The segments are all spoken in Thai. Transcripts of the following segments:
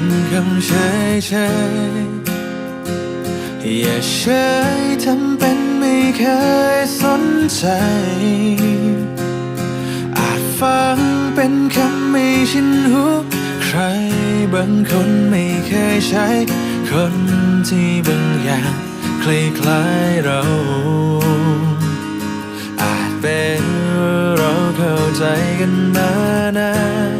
ินเวลาได้ยินคำเฉยเฉยอย่าเฉยทำเป็นไม่เคยสนใจ อาจฟังเป็นคำไม่ชินหูใครบางคนไม่เคยใช้ คนที่บางอย่างคล้ายๆเรา อาจเป็นเราเข้าใจกันมานาน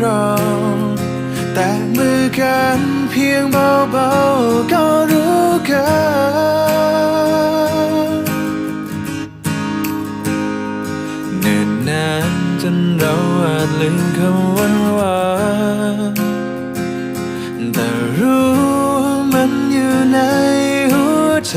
เรา แต่มือกันเพียงเบาๆก็รู้กันเนิ่นนานจนเราอาจลืมคำวันวานแต่รู้มันอยู่ในหัวใจ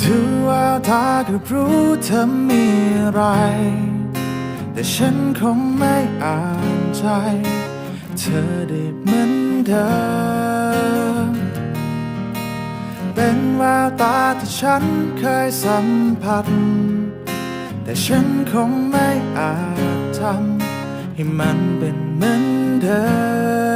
ดูว่าตาก็รู้เธอมีอะไร แต่ฉันคงไม่อ่านใจ เธอได้เหมือนเดิมเป็นแววตาที่ฉันเคยสัมผัส แต่ฉันคงไม่อาจทำให้มันเป็นเหมือนเดิม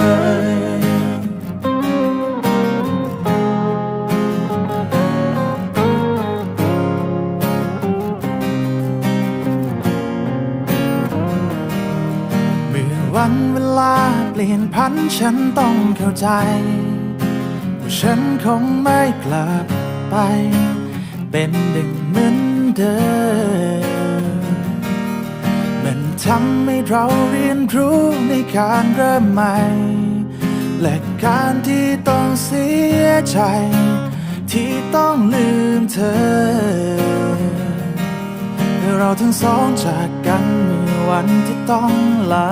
ฉันต้องเข้าใจ ว่าฉันคงไม่กลับไป เป็นดึงเหมือนเดิมมันทำให้เราเรียนรู้ในการเริ่มใหม่ และการที่ต้องเสียใจ ที่ต้องลืมเธอเราทั้งสองจากกันเมื่อวันที่ต้องลา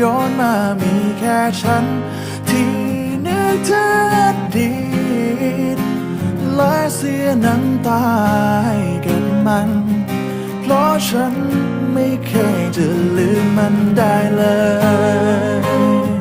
โย้อนมามีแค่ฉัน ที่นึกถึงอดีตและเสียน้ำตาให้กับมัน เพราะฉันไม่เคยจะลืมมันได้เลย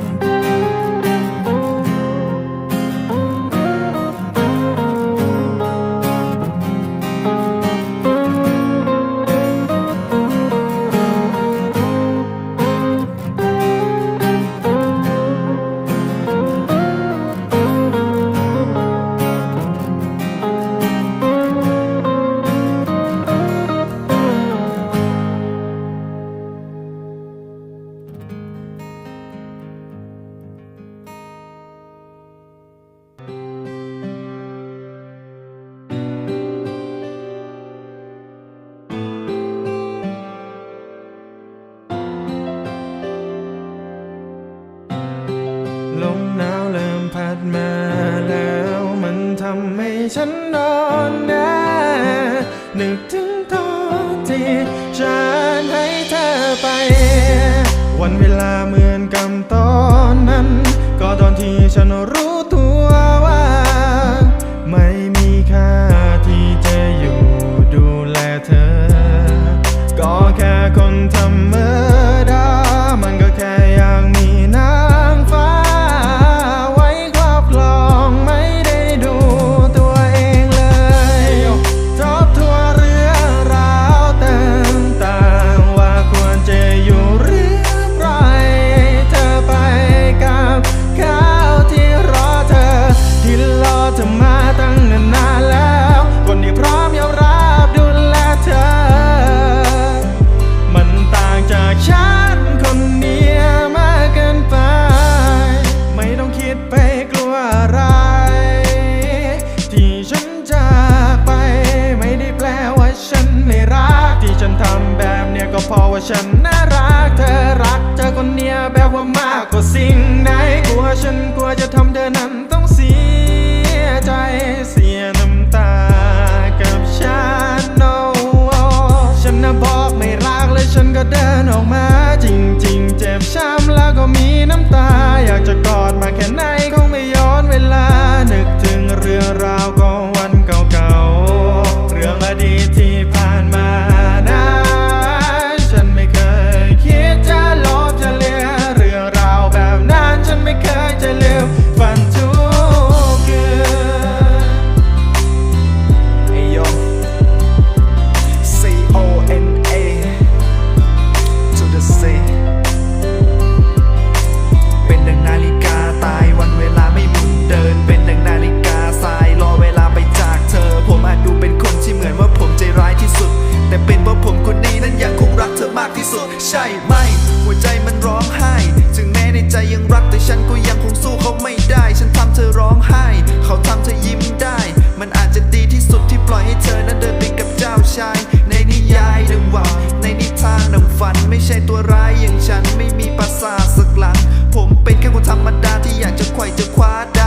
ฉันนอนนะนึกถึงตอนที่ฉันให้เธอไป วันเวลาเหมือนกับตอนนั้น ก็ตอนที่ฉัน ฉันน่ารักเธอรักเธอคนเดียแบบว่ามากกว่าสิ่งใดกลัวฉันกลัวจะทำเธอนั้นต้องเสียใจเสียน้ำตากับฉัน no ฉันน่ะบอกไม่รักเลยฉันก็เดินออกมา จริง ๆ เจ็บช้ำแล้วก็มีน้ำตา ใช่ไหม หัวใจมันร้องไห้ ถึงแม้ในใจยังรักแต่ฉันก็ยังคงสู้เขาไม่ได้ ฉันทำเธอร้องไห้ เขาทำเธอยิ้มได้ มันอาจจะดีที่สุดที่ปล่อยให้เธอนั้นเดินไปกับเจ้าชาย ในนิยายดังหวังในนิทานดังฝัน ไม่ใช่ตัวร้ายอย่างฉันไม่มีภาษาสักหลัง ผมเป็นแค่คนธรรมดาที่อยากจะไขว่จะคว้าได้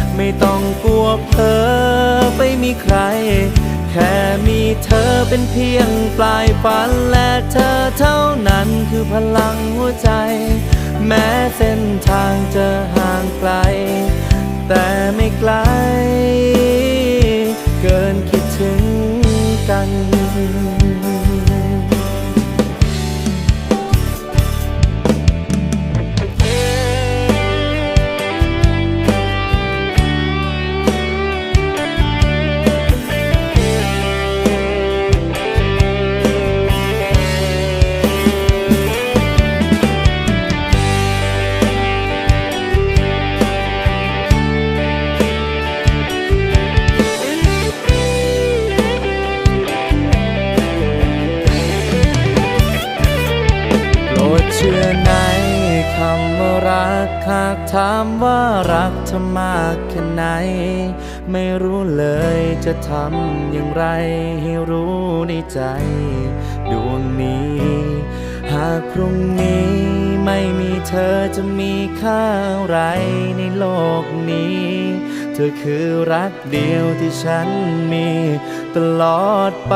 ไม่ต้องกลัวเธอไปมีใคร แค่มีเธอเป็นเพียงปลายฝันและเธอเท่านั้นคือพลังหัวใจ แม้เส้นทางจะห่างไกล หากถามว่ารักเธอมากแค่ไหน ไม่รู้เลยจะทำอย่างไรให้รู้ในใจ ดวงนี้ หากพรุ่งนี้ไม่มีเธอจะมีค่าอะไรในโลกนี้ เธอคือรักเดียวที่ฉันมีตลอดไป